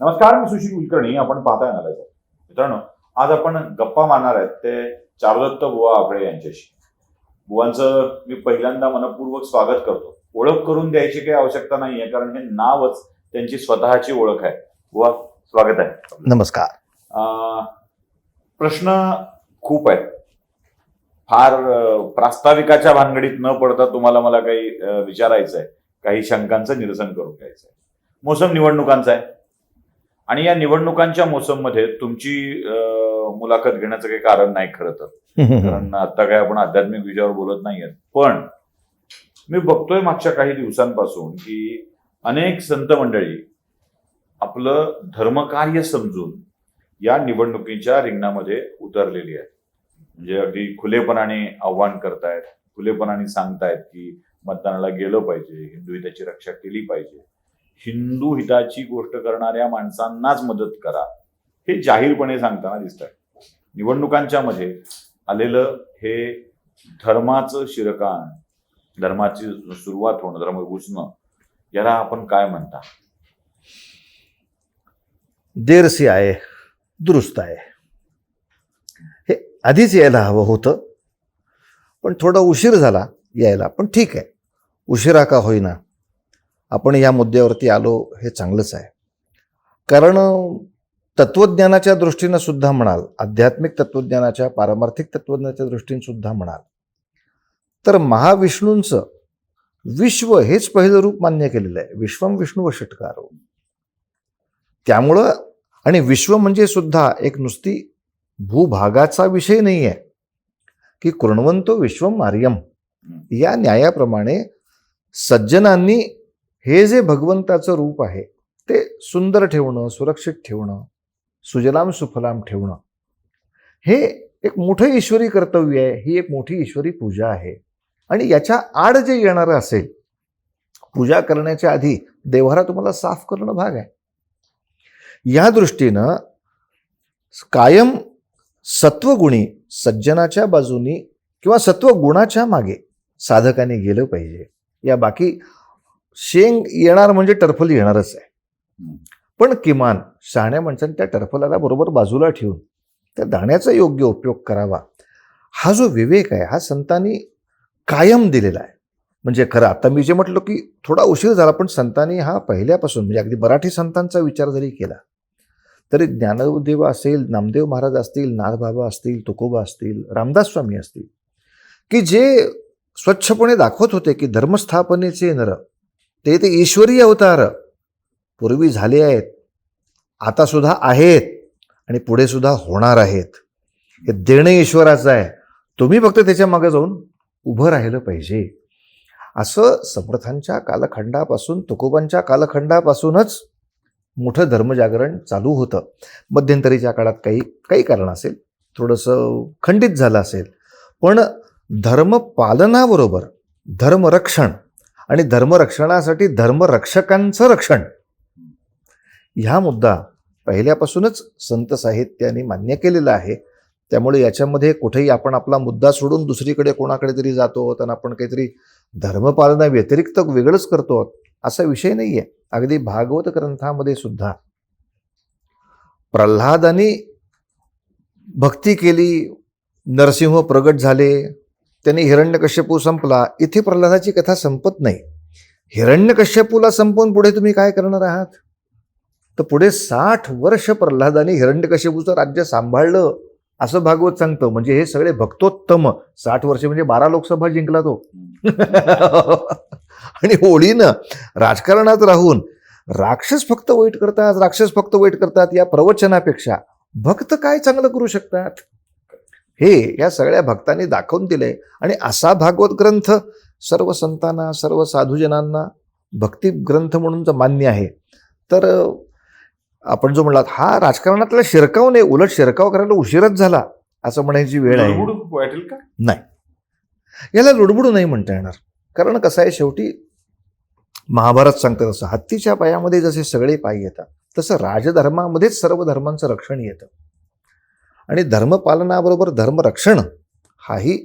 नमस्कार मी सुशील कुलकर्णी. आपण पाहताय ना मित्रांनो आज आपण गप्पा मारणार आहेत ते चारुदत्त बुवा आफळे यांच्याशी. बुवांचं मी पहिल्यांदा मनपूर्वक स्वागत करतो. ओळख करून द्यायची काही आवश्यकता नाहीये कारण हे नावच त्यांची स्वतःची ओळख आहे. बुवा स्वागत आहे. नमस्कार. प्रश्न खूप आहेत. फार प्रास्ताविकाच्या भानगडीत न पडता तुम्हाला मला काही विचारायचं आहे काही शंकांचं निरसन करून घ्यायचं आहे मोसम निवडणुकांचा आहे. आणि या निवडणुकांच्या मोसममध्ये तुमची मुलाखत घेण्याचं काही कारण नाही खरं तर. कारण आता काय आपण आध्यात्मिक विषयावर बोलत नाहीयेत. पण मी बघतोय मागच्या काही दिवसांपासून की अनेक संत मंडळी आपलं धर्मकार्य समजून या निवडणुकीच्या रिंगणामध्ये उतरलेली आहेत. म्हणजे अगदी खुलेपणाने आव्हान करतायत खुलेपणाने सांगतायत की मतदानाला गेलं पाहिजे हिंदू हिताची रक्षा केली पाहिजे. हिंदू हिताची गोष्ट करणाऱ्या माणसांनाच मदत करा. हे जाहीरपणे सांगताना दिसत निवडणुकांच्या मध्ये आलेलं हे धर्माचं शिरकाण धर्माची सुरुवात होणं धर्म घुसणं याला आपण काय म्हणता? देरसी आहे दुरुस्त आहे. हे आधीच यायला हवं होतं पण थोडा उशीर झाला यायला पण ठीक आहे. उशिरा का होईना. आपण या मुद्द्यावरती आलो हे चांगलंच आहे. कारण तत्वज्ञानाच्या दृष्टीनं सुद्धा म्हणाल आध्यात्मिक तत्वज्ञानाच्या पारमार्थिक तत्वज्ञानाच्या दृष्टीने सुद्धा म्हणाल तर महाविष्णूंचं विश्व हेच पहिलं रूप मान्य केलेलं आहे. विश्वम विष्णू षटकार त्यामुळं आणि विश्व म्हणजे सुद्धा एक नुसती भूभागाचा विषय नाही आहे की कृणवंतो विश्वम आर्यम. या न्यायाप्रमाणे सज्जनांनी हे जे भगवंताचं रूप आहे ते सुंदर ठेवणं सुरक्षित ठेवणं सुजलाम सुफलाम ठेवणं हे एक मोठं ईश्वरी कर्तव्य आहे ही एक मोठी ईश्वरी पूजा आहे. आणि याच्या आड जे येणारं असेल पूजा करण्याच्या आधी देव्हारा तुम्हाला साफ करणं भाग आहे. या दृष्टीनं कायम सत्वगुणी सज्जनाच्या बाजूनी किंवा सत्वगुणाच्या मागे साधकाने गेलं पाहिजे. या बाकी शेंग येणार म्हणजे टरफल येणारच आहे. पण किमान शहाण्या माणसाने त्या टरफलाला बरोबर बाजूला ठेवून त्या दाण्याचा योग्य उपयोग करावा. हा जो विवेक आहे हा संतांनी कायम दिलेला आहे. म्हणजे खरं आता मी जे म्हटलं की थोडा उशीर झाला पण संतांनी हा पहिल्यापासून म्हणजे अगदी मराठी संतांचा विचार जरी केला तरी ज्ञानदेव असेल नामदेव महाराज असतील नाथबाबा असतील तुकोबा असतील रामदास स्वामी असतील की जे स्वच्छपणे दाखवत होते की धर्मस्थापनेचे नर ते ते ईश्वरी अवतार पूर्वी झाले आहेत आतासुद्धा आहेत आणि पुढेसुद्धा होणार आहेत. हे देणं ईश्वराचं आहे. तुम्ही फक्त त्याच्यामागे जाऊन उभं राहिलं पाहिजे. असं समर्थांच्या कालखंडापासून तुकोबांच्या कालखंडापासूनच मोठं धर्मजागरण चालू होतं. मध्यंतरीच्या काळात काही काही कारण असेल थोडंसं खंडित झालं असेल. पण धर्मपालनाबरोबर धर्मरक्षण आणि धर्मरक्षणासाठी धर्मरक्षकांचं रक्षण. ह्या मुद्दा पहिल्यापासूनच संत साहित्याने मान्य केलेला आहे. त्यामुळे याच्यामध्ये कुठेही आपण आपला मुद्दा सोडून दुसरीकडे कोणाकडे तरी जातो आणि आपण काहीतरी धर्मपालना व्यतिरिक्त वेगळंच करतो असा विषय नाही आहे अगदी भागवत ग्रंथामध्ये सुद्धा प्रल्हादाने भक्ती केली नरसिंह प्रगट झाले त्यांनी हिरण्यकश्यपू संपला. इथे प्रल्हादाची कथा संपत नाही. हिरण्यकश्यपूला संपवून पुढे तुम्ही काय करणार आहात? तर पुढे साठ वर्ष प्रल्हादाने हिरण्यकश्यपूचं राज्य सांभाळलं. असं भागवत सांगतं. म्हणजे हे सगळे भक्तोत्तम. साठ वर्ष म्हणजे बारा लोकसभा जिंकला तो. आणि होळीनं राजकारणात राहून राक्षस फक्त वाईट करतात राक्षस फक्त वाईट करतात या प्रवचनापेक्षा. भक्त काय चांगलं करू शकतात? हे या सगळ्या भक्तांनी दाखवून दिले. आणि असा भागवत ग्रंथ सर्व संतांना सर्व साधूजनांना भक्ती ग्रंथ म्हणून जर मान्य आहे तर आपण जो म्हणलात हा राजकारणातला शिरकाव नाही उलट शिरकाव करायला उशीरच झाला असं म्हणायची वेळ आहे. वाटेल का? याला लुडबुड नाही म्हणता येणार. कारण कसं आहे शेवटी महाभारत सांगतं तसं हत्तीच्या पायामध्ये जसे सगळे पाय येतात तसं राजधर्मामध्येच सर्व धर्मांचं रक्षण येतं. आणि धर्मपालनाबरोबर धर्मरक्षण हाही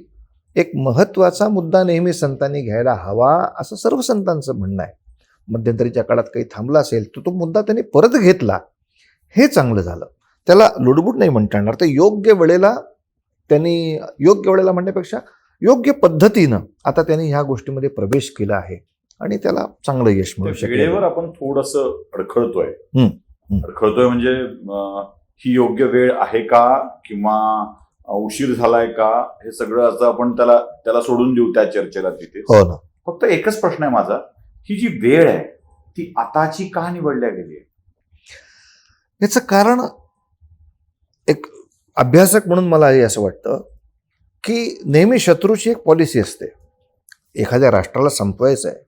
एक महत्त्वाचा मुद्दा नेहमी संतांनी घ्यायला हवा असं सर्व संतांचं म्हणणं आहे. मध्यंतरीच्या काळात काही थांबला असेल तर तो मुद्दा त्यांनी परत घेतला. हे चांगलं झालं. त्याला लुडबुड नाही म्हणता येणार. तर योग्य वेळेला त्यांनी योग्य वेळेला म्हणण्यापेक्षा योग्य पद्धतीनं आता त्यांनी ह्या गोष्टीमध्ये प्रवेश केला आहे. आणि त्याला चांगलं यश मिळू वेळेवर शकेल. आपण थोडस अडखळतोय. अडखळतोय म्हणजे ही योग्य वेळ आहे का? किंवा उशीर झालाय का? हे सगळं असं आपण त्याला त्याला सोडून देऊ त्या चर्चेला तिथे. हो ना. फक्त एकच प्रश्न आहे माझा. ही जी वेळ आहे ती आताची का निवडल्या गेली आहे? याचं कारण एक अभ्यासक म्हणून मला हे असं वाटतं की नेहमी शत्रूची एक पॉलिसी असते. एखाद्या राष्ट्राला संपवायचं आहे.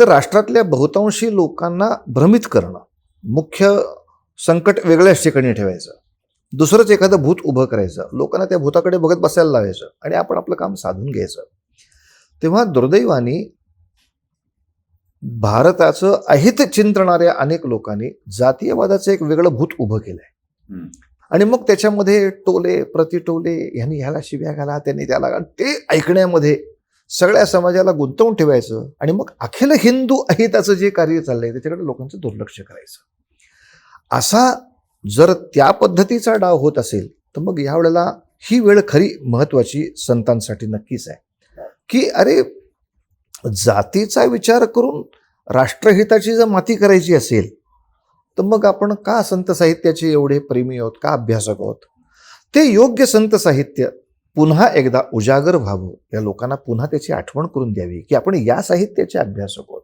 तर राष्ट्रातल्या बहुतांशी लोकांना भ्रमित करणं मुख्य संकट वेगळ्याच ठिकाणी ठेवायचं. दुसरंच एखादं भूत उभं करायचं. लोकांना त्या भूताकडे बघत बसायला लावायचं आणि आपण आपलं काम साधून घ्यायचं. तेव्हा दुर्दैवाने भारताचं अहित चिंतणाऱ्या अनेक लोकांनी जातीयवादाचं एक वेगळं भूत उभं केलंय. हम्म. आणि मग त्याच्यामध्ये टोले प्रतिटोले ह्यांनी ह्याला शिव्या घाला त्यांनी त्याला. ते ऐकण्यामध्ये सगळ्या समाजाला गुंतवून ठेवायचं आणि मग अखिल हिंदू अहिताचं जे कार्य चाललंय त्याच्याकडे लोकांचं दुर्लक्ष करायचं. असा जर त्या पद्धतीचा डाव होत असेल तर मग यावेळेला ही वेळ खरी महत्वाची संतांसाठी नक्कीच आहे. की अरे जातीचा विचार करून राष्ट्रहिताची जर माती करायची असेल तर मग आपण का संत साहित्याचे एवढे प्रेमी आहोत का अभ्यासक आहोत? ते योग्य संत साहित्य पुन्हा एकदा उजागर व्हावं या लोकांना पुन्हा त्याची आठवण करून द्यावी की आपण या साहित्याचे अभ्यासक आहोत.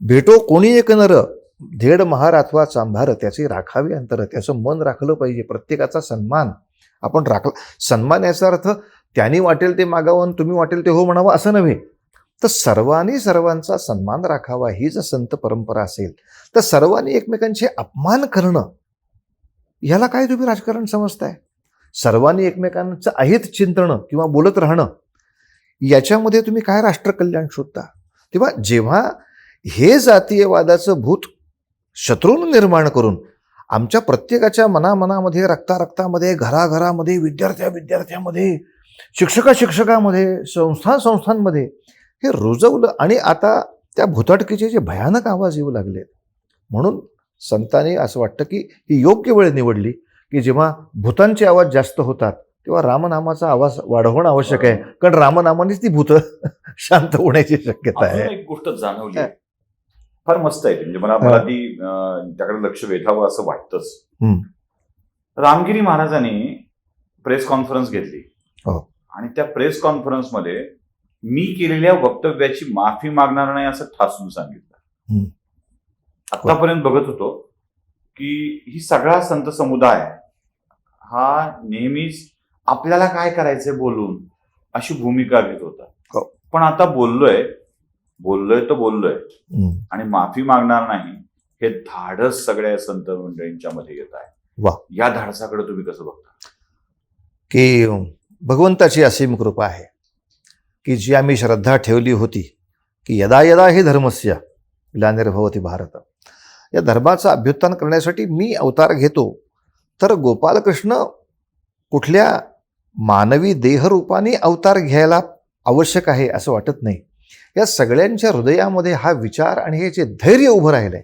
भेटो कोणी एक नर धेड महार अथवा चांभार त्याचे राखावे अंतर त्याचं मन राखलं पाहिजे. प्रत्येकाचा सन्मान. आपण राखला. सन्मान याचा अर्थ त्यांनी वाटेल ते मागावं आणि तुम्ही वाटेल ते हो म्हणावं असं नव्हे. तर सर्वांनी सर्वांचा सन्मान राखावा. ही जर संत परंपरा असेल तर सर्वांनी एकमेकांचे अपमान करणं ह्याला काय तुम्ही राजकारण समजताय? सर्वांनी एकमेकांचं अहित चिंतणं किंवा बोलत राहणं याच्यामध्ये तुम्ही काय राष्ट्रकल्याण शोधता? तेव्हा जेव्हा हे जातीयवादाचं भूत शत्रून निर्माण करून आमच्या प्रत्येकाच्या मनामनामध्ये रक्तारक्तामध्ये घराघरामध्ये विद्यार्थ्या विद्यार्थ्यामध्ये शिक्षका शिक्षकामध्ये संस्था संस्थांमध्ये हे रुजवलं आणि आता त्या भुताटकीचे जे भयानक आवाज येऊ लागले. म्हणून संतांनी असं वाटतं की ही योग्य वेळ निवडली की जेव्हा भूतांचे आवाज जास्त होतात तेव्हा रामनामाचा आवाज वाढवणं आवश्यक आहे. कारण रामनामानेच ती भूत शांत होण्याची शक्यता आहे. एक गोष्ट जाणवली. फार मस्त आहे. म्हणजे मला मला ती त्याकडे लक्ष वेधावं असं वाटतंच. रामगिरी महाराजांनी प्रेस कॉन्फरन्स घेतली हो. आणि त्या प्रेस कॉन्फरन्समध्ये मी केलेल्या वक्तव्याची माफी मागणार नाही असं ठासून सांगितलं. आतापर्यंत बघत होतो की ही सगळा संत समुदाय हा नेहमीच आपल्याला काय करायचंय बोलून अशी भूमिका घेत होता हो. पण आता बोललोय बोललोय तर बोललोय. आणि माफी मागणार नाही हे धाडस सगळ्या संत मंडळींच्या मध्ये येत आहे. वा. या धाडसाकडे तुम्ही कसं बघता? की भगवंताची असीम कृपा आहे की जी आम्ही श्रद्धा ठेवली होती की यदा यदा ही धर्मस्य ग्लानिर्भवती भारत या धर्माचा अभ्युत्थान करण्यासाठी मी अवतार घेतो तर गोपालकृष्ण कुठल्या मानवी देहरूपाने अवतार घ्यायला आवश्यक आहे असं वाटत नाही. या सगळ्यांच्या हृदयामध्ये हा विचार आणि हे जे धैर्य उभं राहिलंय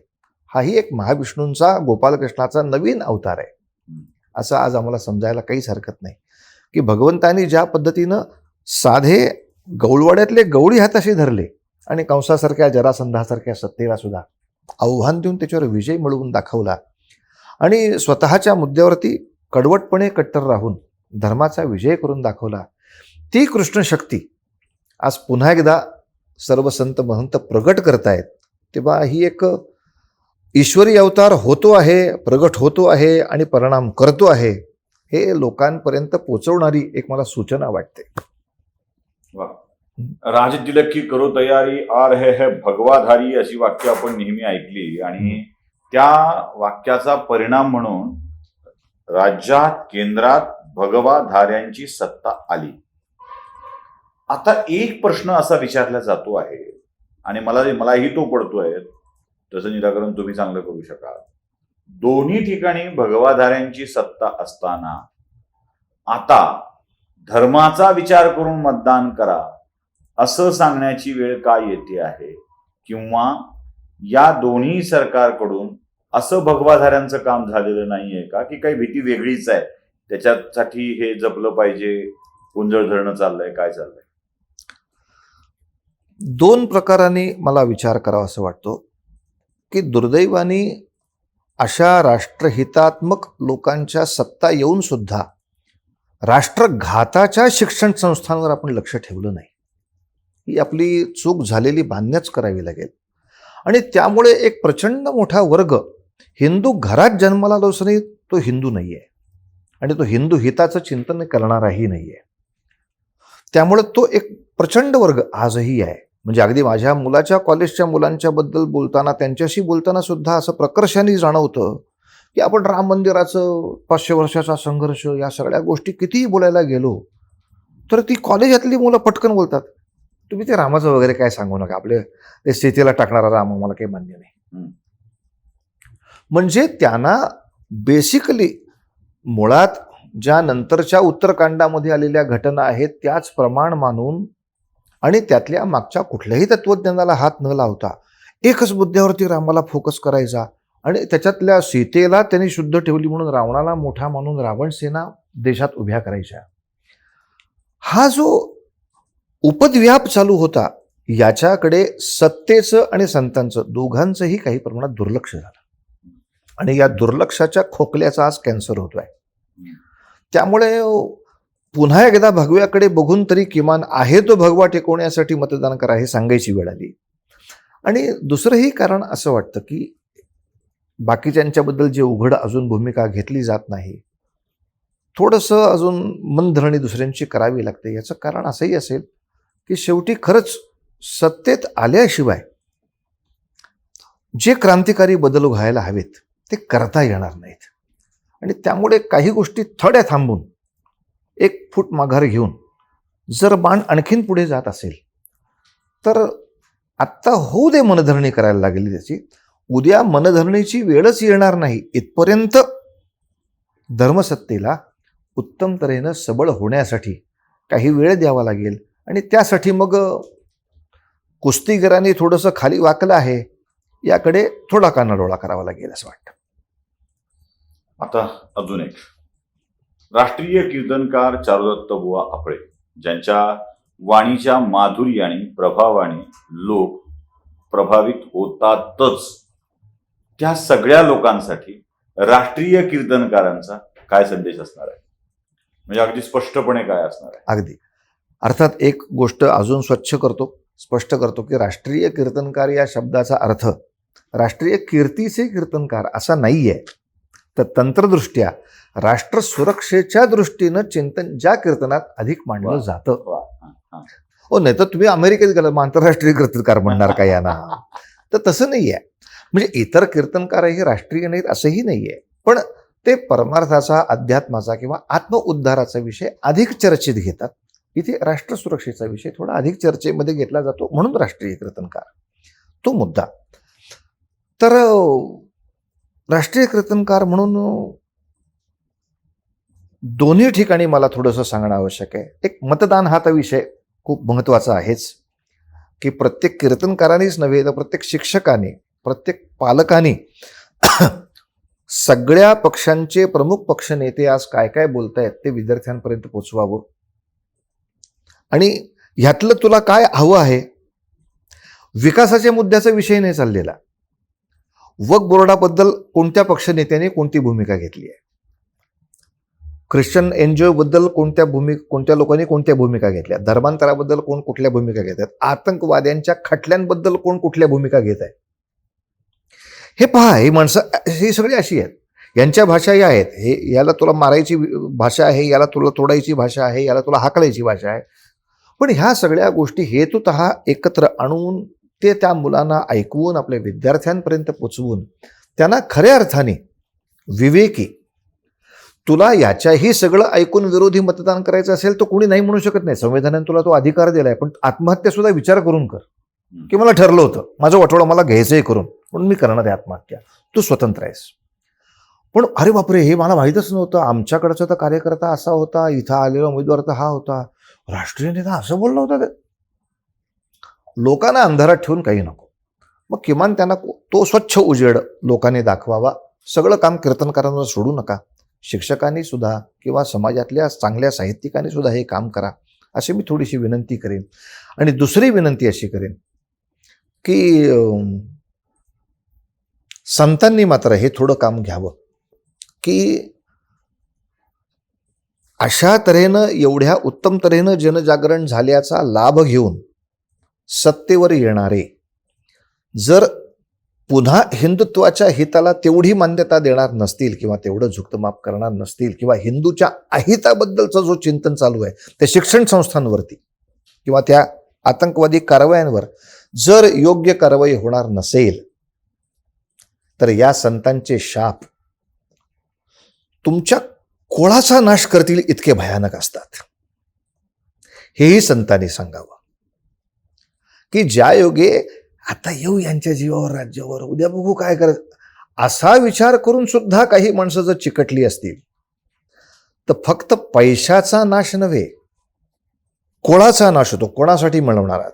हाही एक महाविष्णूंचा गोपालकृष्णाचा नवीन अवतार आहे. असं आज आम्हाला समजायला काहीच हरकत नाही. की भगवंतांनी ज्या पद्धतीनं साधे गौळवाड्यातले गवळी हाताशी धरले आणि कंसासारख्या जरासंधासारख्या सत्तेला सुद्धा आव्हान देऊन त्याच्यावर विजय मिळवून दाखवला आणि स्वतःच्या मुद्द्यावरती कडवटपणे कट्टर राहून धर्माचा विजय करून दाखवला ती कृष्ण शक्ती आज पुन्हा एकदा सर्व संत महंत प्रगट करतायत तेव्हा ही एक ईश्वरी अवतार होतो आहे प्रगट होतो आहे आणि परिणाम करतो आहे हे लोकांपर्यंत पोचवणारी एक मला सूचना वाटते. राज तिलक की करो तयारी आ रहे है भगवाधारी अशी वाक्य आपण नेहमी ऐकली आणि त्या वाक्याचा परिणाम म्हणून राज्यात केंद्रात भगवाधाऱ्यांची सत्ता आली. आता एक प्रश्न असा विचारला जातो आहे आणि मला मलाही तो पडतोय त्याचं निराकरण तुम्ही चांगलं करू शकाल. दोन्ही ठिकाणी भगवाधाऱ्यांची सत्ता असताना आता धर्माचा विचार करून मतदान करा असं सांगण्याची वेळ का येते आहे? किंवा या दोन्ही सरकारकडून असं भगवाधाऱ्यांचं काम झालेलं नाहीये का? की काही भीती वेगळीच आहे त्याच्यासाठी हे जपलं पाहिजे गोंधळ धरणं चाललंय काय चाललंय? दोन प्रकाराने मला विचार करावा असं वाटतो की दुर्दैवाने अशा राष्ट्रहितात्मक लोकांच्या सत्ता येऊनसुद्धा राष्ट्रघाताच्या शिक्षण संस्थांवर आपण लक्ष ठेवलं नाही. ही आपली चूक झालेली मान्यच करावी लागेल. आणि त्यामुळे एक प्रचंड मोठा वर्ग हिंदू घरात जन्माला आलो असं नाही तो हिंदू नाही आहे आणि तो हिंदू हिताचं चिंतन करणाराही नाही आहे त्यामुळे तो एक प्रचंड वर्ग आजही आहे. म्हणजे अगदी माझ्या मुलाच्या कॉलेजच्या मुलांच्या बद्दल बोलताना त्यांच्याशी बोलताना सुद्धा असं प्रकर्षाने जाणवतं की आपण राम मंदिराचं पाचशे वर्षाचा संघर्ष या सगळ्या गोष्टी कितीही बोलायला गेलो तर ती कॉलेजातली मुलं पटकन बोलतात. तुम्ही ते रामाचं वगैरे काय सांगू नका. आपले ते स्थितीला टाकणारा राम मला काही मान्य नाही. म्हणजे त्यांना बेसिकली मुळात ज्या नंतरच्या उत्तरकांडामध्ये आलेल्या घटना आहेत त्याच प्रमाण मानून आणि त्यातल्या मागच्या कुठल्याही तत्वज्ञानाला हात न लावता एकच मुद्द्यावरती रामाला फोकस करायचा आणि त्याच्यातल्या सीतेला त्यांनी शुद्ध ठेवली म्हणून रावणाला मोठा मानून रावण सेना देशात उभ्या करायच्या. हा जो उपद्व्याप चालू होता याच्याकडे सत्तेचं आणि संतांचं दोघांचंही काही प्रमाणात दुर्लक्ष झालं. आणि या दुर्लक्षाच्या खोकल्याचा आज कॅन्सर होतोय. त्यामुळे पुन्हा एकदा भगव्याकडे बघून तरी किमान आहे तो भगवा टेकवण्यासाठी मतदान करा हे सांगायची वेळ आली. आणि दुसरंही कारण असं वाटतं की बाकीच्यांच्याबद्दल जे उघड अजून भूमिका घेतली जात नाही थोडंसं अजून मनधरणी दुसऱ्यांची करावी लागते. याचं कारण असंही असेल की शेवटी खरंच सत्तेत आल्याशिवाय जे क्रांतिकारी बदल व्हायला हवेत ते करता येणार नाहीत. आणि त्यामुळे काही गोष्टी थड्या थांबून एक फूट माघार घेऊन जर बाण आणखीन पुढे जात असेल तर आत्ता होऊ दे मनधरणी करायला लागली त्याची. उद्या मनधरणीची वेळच येणार नाही. इथपर्यंत धर्मसत्तेला उत्तम तऱ्हेनं सबळ होण्यासाठी काही वेळ द्यावा लागेल. आणि त्यासाठी मग कुस्तीगिरांनी थोडंसं खाली वाकलं आहे याकडे थोडा कानाडोळा करावा लागेल असं वाटतं. आता अजून एक. राष्ट्रीय कीर्तनकार चारुदत्त बुवा आपळे ज्यांच्या वाणीच्या माधुर्याने प्रभावाने लोक प्रभावित होतातच. त्या सगळ्या लोकांसाठी राष्ट्रीय कीर्तनकारांचा काय संदेश असणार आहे? म्हणजे अगदी स्पष्टपणे काय असणार आहे? अगदी. अर्थात एक गोष्ट अजून स्वच्छ करतो स्पष्ट करतो की राष्ट्रीय कीर्तनकार या शब्दाचा अर्थ राष्ट्रीय कीर्तीचे कीर्तनकार असा नाही आहे तर तंत्रदृष्ट्या राष्ट्र सुरक्षेच्या दृष्टीनं चिंतन ज्या कीर्तनात अधिक मांडलं. जातं. हा, नाही तर तुम्ही अमेरिकेत गेला मग आंतरराष्ट्रीय कीर्तनकार म्हणणार का यांना? तर तसं नाही आहे. म्हणजे इतर कीर्तनकारही राष्ट्रीय नाहीत असंही नाही आहे. पण ते परमार्थाचा अध्यात्माचा किंवा आत्मउद्धाराचा विषय अधिक चर्चेत घेतात. इथे राष्ट्र सुरक्षेचा विषय थोडा अधिक चर्चेमध्ये घेतला जातो म्हणून राष्ट्रीय कीर्तनकार. तो मुद्दा. तर राष्ट्रीय कीर्तनकार म्हणून दोन्ही ठिकाणी मला थोडंसं सांगणं आवश्यक आहे. एक मतदान हा तर विषय खूप महत्त्वाचा आहेच की प्रत्येक कीर्तनकारानेच नव्हे तर प्रत्येक शिक्षकाने प्रत्येक पालकाने सगळ्या पक्षांचे प्रमुख पक्ष नेते आज काय काय बोलतायत ते विद्यार्थ्यांपर्यंत पोचवावं. आणि ह्यातलं तुला काय हवं आहे? विकासाच्या मुद्द्याचा विषय नाही चाललेला. वक बोर्डाबद्दल कोणत्या पक्ष नेत्याने कोणती भूमिका घेतली आहे? ख्रिश्चन एनजीओ बद्दल कोणत्या भूमिका कोणत्या लोकांनी कोणत्या भूमिका घेतल्या? धर्मांतराबद्दल कोण कुठल्या भूमिका घेतात आतंकवाद्यांच्या खटल्यांबद्दल कोण कुठल्या भूमिका घेत आहे? हे पहा ही माणसं ही सगळी अशी आहेत. यांच्या भाषा या आहेत. हे याला तुला मारायची भाषा आहे याला तुला तोडायची भाषा आहे याला तुला हाकलायची भाषा आहे. पण ह्या सगळ्या गोष्टी हेतुत एकत्र आणून ते त्या मुलांना ऐकवून आपल्या विद्यार्थ्यांपर्यंत पोचवून त्यांना खऱ्या अर्थाने विवेकी तुला याच्याही सगळं ऐकून विरोधी मतदान करायचं असेल तर कोणी नाही म्हणू शकत नाही. संविधानाने तुला तो अधिकार दिलाय पण आत्महत्या सुद्धा विचार करून कर. की मला ठरलं होतं माझं वाटोळं मला घ्यायचंय करून म्हणून मी करणार आहे आत्महत्या. तू स्वतंत्र आहेस. पण अरे बापरे हे मला माहीतच नव्हतं. आमच्याकडचा तर कार्यकर्ता असा होता इथं आलेला उमेदवार तर हा होता. राष्ट्रीय नेता असं बोलला होता लोकांना अंधारात ठेवून काही नको. मग किमान त्यांना तो स्वच्छ उजेड लोकांनी दाखवावा. सगळं काम कीर्तनकारांना सोडू नका. शिक्षकांनी सुद्धा किंवा समाजातल्या चांगल्या साहित्यिकांनी सुद्धा हे काम करा अशी मी थोडीशी विनंती करेन. आणि दुसरी विनंती अशी करेन की संतांनी मात्र हे थोडं काम घ्यावं. की अशा तऱ्हेनं एवढ्या उत्तम तऱ्हेनं जनजागरण झाल्याचा लाभ घेऊन सत्तेवर येणारे. जर पुन्हा हिंदुत्वाच्या हिताला तेवढी मान्यता देणार नसतील किंवा तेवढं झुकतमाप करणार नसतील किंवा हिंदूच्या अहिताबद्दलचं जो चिंतन चालू आहे त्या शिक्षण संस्थांवरती किंवा त्या आतंकवादी कारवायांवर जर योग्य कारवाई होणार नसेल तर या संतांचे शाप तुमच्या कोळाचा नाश करतील इतके भयानक असतात. हेही संतांनी सांगावं. की ज्या योगे आता येऊ यांच्या जीवावर राज्यावर उद्या बघू काय करत असा विचार करून सुद्धा काही माणसं जर चिकटली असतील तर फक्त पैशाचा नाश नव्हे कोणाचा नाश होतो कोणासाठी मिळवणार आहात?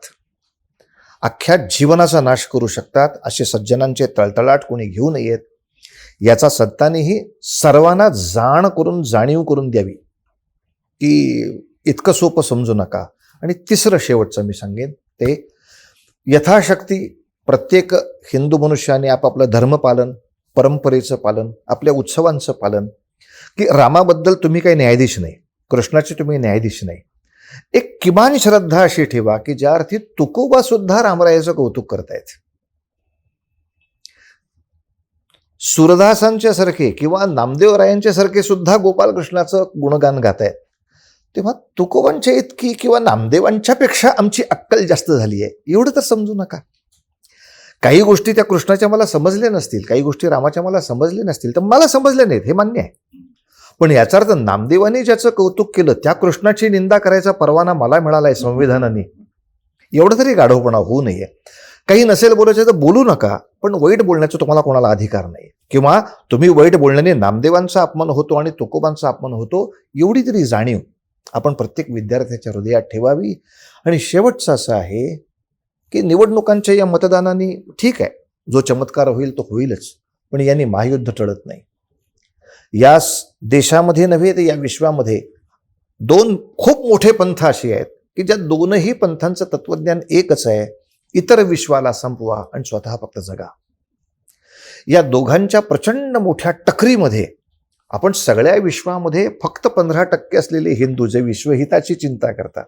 अख्ख्या जीवनाचा नाश करू शकतात असे सज्जनांचे तळतळाट कोणी घेऊ नयेत याचा सत्तानेही सर्वांना जाण करून जाणीव करून द्यावी. की इतकं सोपं समजू नका. आणि तिसरं शेवटचं मी सांगेन ते यथाशक्ती प्रत्येक हिंदू मनुष्याने आपापलं धर्मपालन परंपरेचं पालन आपल्या उत्सवांचं पालन. की रामाबद्दल तुम्ही काही न्यायाधीश नाही कृष्णाचे तुम्ही न्यायाधीश नाही. एक किमान श्रद्धा अशी ठेवा की ज्या अर्थी तुकोबा सुद्धा रामरायाचं कौतुक करतायत. सुरदासांच्या सारखे किंवा नामदेवरायांच्या सारखे सुद्धा गोपालकृष्णाचं गुणगान गात आहेत तेव्हा तुकोबांच्या इतकी किंवा नामदेवांच्या पेक्षा आमची अक्कल जास्त झाली आहे एवढं तर समजू नका. काही गोष्टी त्या कृष्णाच्या मला समजल्या नसतील काही गोष्टी रामाच्या मला समजल्या नसतील तर मला समजल्या नाहीत हे मान्य आहे. पण याचा अर्थ नामदेवाने ज्याचं कौतुक केलं त्या कृष्णाची निंदा करायचा परवाना मला मिळाला आहे संविधानाने. एवढं तरी गाढवपणा होऊ नये. काही नसेल बोलायचं तर बोलू नका पण वाईट बोलण्याचा तुम्हाला कोणाला अधिकार नाही. किंवा तुम्ही वाईट बोलण्याने नामदेवांचा अपमान होतो आणि तुकोबांचा अपमान होतो एवढी तरी जाणीव. आपण प्रत्येक विद्यार्थ्याच्या हृदयात ठेवावी. आणि शेवटचं असं आहे की निवडणुकांच्या या मतदानाने ठीक आहे जो चमत्कार होईल तो होईलच पण यांनी महायुद्ध टळत नाही. या देशामध्ये नव्हे तर या विश्वामध्ये दोन खूप मोठे पंथ असे आहेत की ज्या दोनही पंथांचं तत्वज्ञान एकच आहे इतर विश्वाला संपवा आणि स्वतः फक्त जगा. या दोघांच्या प्रचंड मोठ्या टकरीमध्ये आपण सगळ्या विश्वामध्ये फक्त पंधरा टक्के असलेले हिंदू जे विश्वहिताची चिंता करतात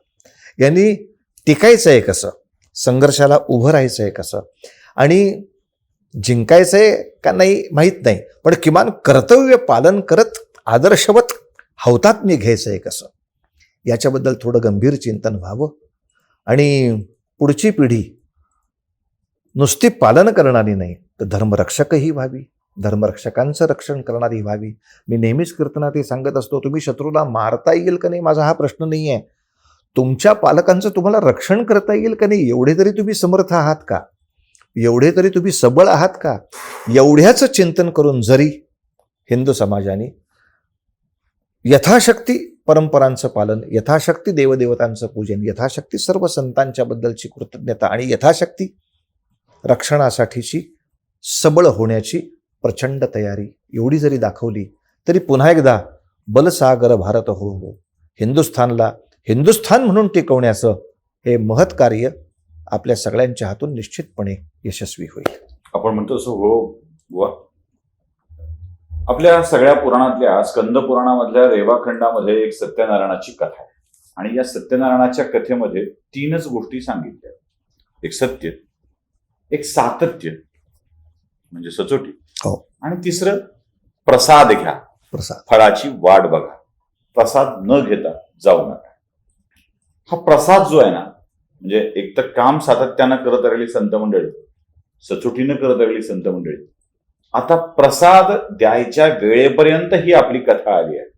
यांनी टिकायचं आहे कसं संघर्षाला उभं राहायचं आहे कसं आणि जिंकायचं आहे का नाही माहीत नाही पण किमान कर्तव्य पालन करत आदर्शवत हौतात्म्य घ्यायचं आहे कसं याच्याबद्दल थोडं गंभीर चिंतन व्हावं. आणि पुढची पिढी नुसती पालन करणारी नाही तर धर्मरक्षकही व्हावी. धर्मरक्षकांचं रक्षण करणारी व्हावी. मी नेहमीच कीर्तनात सांगत असतो तुम्ही शत्रूला मारता येईल का नाही माझा हा प्रश्न नाही आहे तुमच्या पालकांचं तुम्हाला रक्षण करता येईल का नाही एवढे तरी तुम्ही समर्थ आहात का? एवढे तरी तुम्ही सबळ आहात का? एवढ्याचं चिंतन करून जरी हिंदू समाजाने यथाशक्ती परंपरांचं पालन यथाशक्ती देवदेवतांचं पूजन यथाशक्ती सर्व संतांच्याबद्दलची कृतज्ञता आणि यथाशक्ती रक्षणासाठीची सबळ होण्याची प्रचंड तयारी. एवढी जरी दाखवली तरी पुन्हा एकदा बलसागर भारत हो हो. हिंदुस्थानला हिंदुस्थान म्हणून टिकवण्याचं हे महत् कार्य आपल्या सगळ्यांच्या हातून निश्चितपणे यशस्वी होईल. आपण म्हणतो असं हो वा आपल्या सगळ्या पुराणातल्या स्कंद पुराणामधल्या रेवाखंडामध्ये एक सत्यनारायणाची कथा आहे. आणि या सत्यनारायणाच्या कथेमध्ये तीनच गोष्टी सांगितल्या. एक सत्य एक सातत्य म्हणजे सचोटी. हो. आणि तिसरं प्रसाद घ्या. प्रसाद. फळाची वाट बघा. प्रसाद न घेता जाऊ नका. हा प्रसाद जो आहे ना म्हणजे एक तर काम सातत्यानं करत राहिली संत मंडळी सचोटीनं करत राहिली संत मंडळी. आता प्रसाद द्यायच्या वेळेपर्यंत ही आपली कथा आली आहे.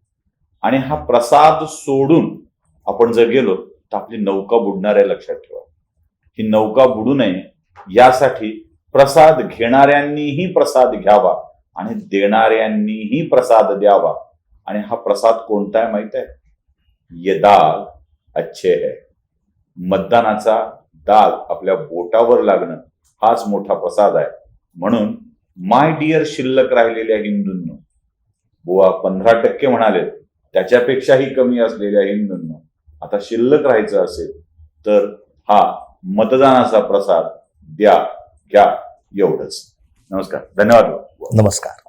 आणि हा प्रसाद सोडून आपण जर गेलो तर आपली नौका बुडणार आहे लक्षात ठेवा. ही नौका बुडू नये यासाठी प्रसाद घेणाऱ्यांनीही प्रसाद घ्यावा आणि देणाऱ्यांनीही प्रसाद द्यावा. आणि हा प्रसाद कोणता आहे माहीत आहे? ये दाग अच्छे है. मतदानाचा दाग आपल्या बोटावर लागणं हाच मोठा प्रसाद आहे. म्हणून माय डिअर शिल्लक राहिलेल्या हिंदूंनो बुवा पंधरा टक्के म्हणाले त्याच्यापेक्षाही कमी असलेल्या हिंदूंनो आता शिल्लक राहायचं असेल तर हा मतदानाचा प्रसाद द्या. घ्या एवढंच. नमस्कार. धन्यवाद. नमस्कार.